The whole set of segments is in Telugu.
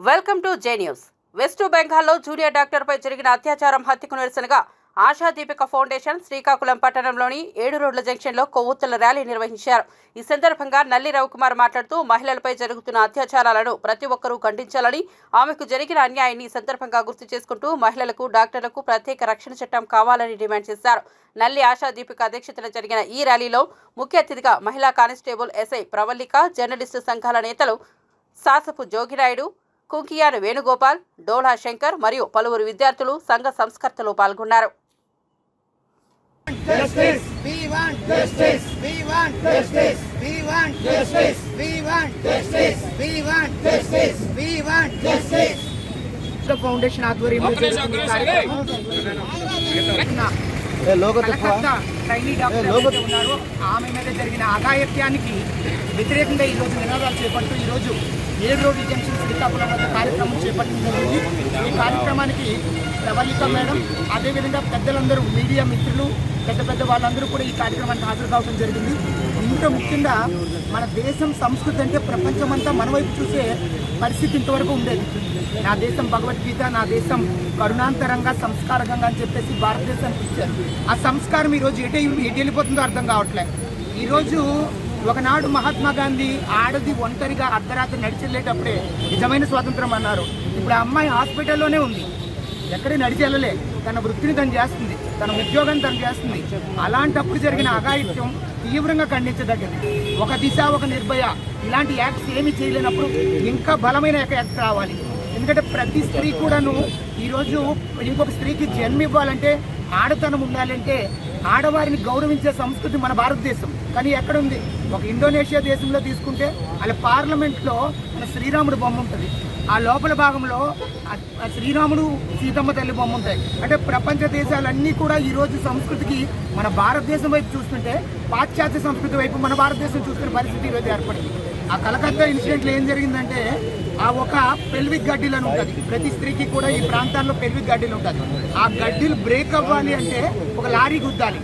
Welcome J news. వెస్ట్ బెంగాల్లో జూనియర్ డాక్టర్పై జరిగిన అత్యాచారం హత్యకు నిరసనగా ఆశా దీపిక ఫౌండేషన్ శ్రీకాకుళం పట్టణంలోని ఏడు రోడ్ల జంక్షన్లో కొవ్వొత్తుల ర్యాలీ నిర్వహించారు. ఈ సందర్భంగా నల్లి రవికుమార్ మాట్లాడుతూ మహిళలపై జరుగుతున్న అత్యాచారాలను ప్రతి ఒక్కరూ ఖండించాలని ఆమెకు జరిగిన అన్యాయాన్ని ఈ సందర్భంగా గుర్తు చేసుకుంటూ మహిళలకు డాక్టర్లకు ప్రత్యేక రక్షణ చట్టం కావాలని డిమాండ్ చేశారు. నల్లి ఆశా దీపిక అధ్యక్షతన జరిగిన ఈ ర్యాలీలో ముఖ్య అతిథిగా మహిళా కానిస్టేబుల్ ఎస్ఐ ప్రవల్లిక జర్నలిస్టు సంఘాల నేతలు సాసపు జోగినాయుడు కుంకియాన వేణుగోపాల్ డోలా శంకర్ మరియు పలువురు విద్యార్థులు సంఘ సంస్కర్తలు పాల్గొన్నారు. కలకత్తా ట్రైనీ డాక్టర్ ఎవరైతే ఉన్నారో ఆమె మీద జరిగిన అఘాయత్యానికి వ్యతిరేకంగా ఈ రోజు నినాదాలు చేపడుతూ ఈ రోజు ఏడు రోడ్డు జంక్షన్ శ్రీకాకుళం వద్ద కార్యక్రమం చేపట్టడం జరిగింది ఈ కార్యక్రమానికి ప్రవళిక మేడం. అదేవిధంగా పెద్దలందరూ మీడియా మిత్రులు పెద్ద పెద్ద వాళ్ళందరూ కూడా ఈ కార్యక్రమానికి హాజరు కావడం జరిగింది. ఇంత ముఖ్యంగా మన దేశం సంస్కృతి అంటే ప్రపంచమంతా మన వైపు చూసే పరిస్థితి ఇంతవరకు ఉండేది. నా దేశం భగవద్గీత నా దేశం కరుణాంతరంగా సంస్కారకంగా అని చెప్పేసి భారతదేశానికి ఇచ్చారు. ఆ సంస్కారం ఈరోజు ఎటు ఎటు వెళ్ళిపోతుందో అర్థం కావట్లే. ఈరోజు ఒకనాడు మహాత్మా గాంధీ ఆడది ఒంటరిగా అర్ధరాత్రి నడిచెళ్ళేటప్పుడే నిజమైన స్వాతంత్రం అన్నారు. ఇప్పుడు ఆ అమ్మాయి హాస్పిటల్లోనే ఉంది. ఎక్కడే నడిచి తన వృత్తిని తను చేస్తుంది తన ఉద్యోగం తను చేస్తుంది. అలాంటప్పుడు జరిగిన అఘాయిత్యం తీవ్రంగా ఖండించదగ్గది. ఒక దిశ ఒక నిర్భయ. ఇలాంటి యాక్ట్స్ ఏమి చేయలేనప్పుడు ఇంకా బలమైన యాక్ట్ రావాలి. ఎందుకంటే ప్రతి స్త్రీ కూడాను ఈరోజు ఇంకొక స్త్రీకి జన్మ ఇవ్వాలంటే ఆడతనం ఉండాలంటే ఆడవారిని గౌరవించే సంస్కృతి మన భారతదేశం. కానీ ఎక్కడుంది? ఒక ఇండోనేషియా దేశంలో తీసుకుంటే వాళ్ళ పార్లమెంట్లో మన శ్రీరాముడు బొమ్మ ఉంటుంది. ఆ లోపల భాగంలో ఆ- శ్రీరాముడు సీతమ్మ తల్లి బొమ్మ ఉంటాయి. అంటే ప్రపంచ దేశాలన్నీ కూడా ఈరోజు సంస్కృతికి మన భారతదేశం వైపు చూస్తుంటే పాశ్చాత్య సంస్కృతి వైపు మన భారతదేశం చూస్తున్న పరిస్థితి ఈరోజు ఏర్పడింది. ఆ కలకత్తా ఇన్సిడెంట్లో ఏం జరిగిందంటే ఆ ఒక పెల్విక్ గడ్డీలు అని ఉంటుంది. ప్రతి స్త్రీకి కూడా ఈ ప్రాంతాల్లో పెల్విక్ గడ్డీలు ఉంటుంది. ఆ గడ్డీలు బ్రేక్ అవ్వాలి అంటే ఒక లారీ గుద్దాలి.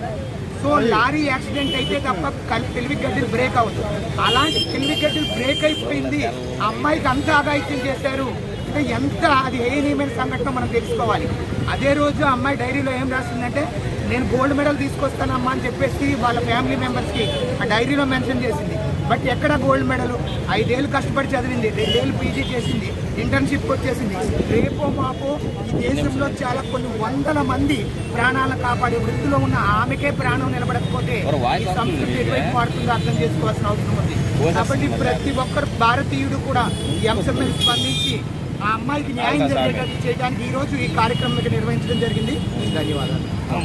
సో లారీ యాక్సిడెంట్ అయితే తప్ప తెలివి గడ్డలు బ్రేక్ అవ్వదు. అలాంటి తెలివి గడ్డలు బ్రేక్ అయిపోయింది. అమ్మాయికి అంత ఆగాయిత్యం చేశారు. అంటే ఎంత అది హేయనీయమైన సంఘటన మనం తెలుసుకోవాలి. అదే రోజు అమ్మాయి డైరీలో ఏం రాసిందంటే నేను గోల్డ్ మెడల్ తీసుకొస్తానమ్మా అని చెప్పేసి వాళ్ళ ఫ్యామిలీ మెంబర్స్కి ఆ డైరీలో మెన్షన్ చేసింది. బట్ ఎక్కడ గోల్డ్ మెడల్? ఐదేళ్ళు కష్టపడి చదివింది రెండేళ్ళు పీజీ చేసింది ఇంటర్న్షిప్ వచ్చేసింది. రేపో మాపో ఈ దేశంలో చాలా కొన్ని వందల మంది ప్రాణాలను కాపాడే వృత్తిలో ఉన్న ఆమెకే ప్రాణం నిలబడకపోతే ఈ సంస్కృతి ఎటువైపు మారుతుందో అర్థం చేసుకోవాల్సిన అవసరం ఉంది. కాబట్టి ప్రతి ఒక్కరు భారతీయుడు కూడా ఈ అంశం మీద స్పందించి ఆ అమ్మాయికి న్యాయం జరిగేటట్టు చేయడానికి ఈ రోజు ఈ కార్యక్రమం నిర్వహించడం జరిగింది. ధన్యవాదాలు.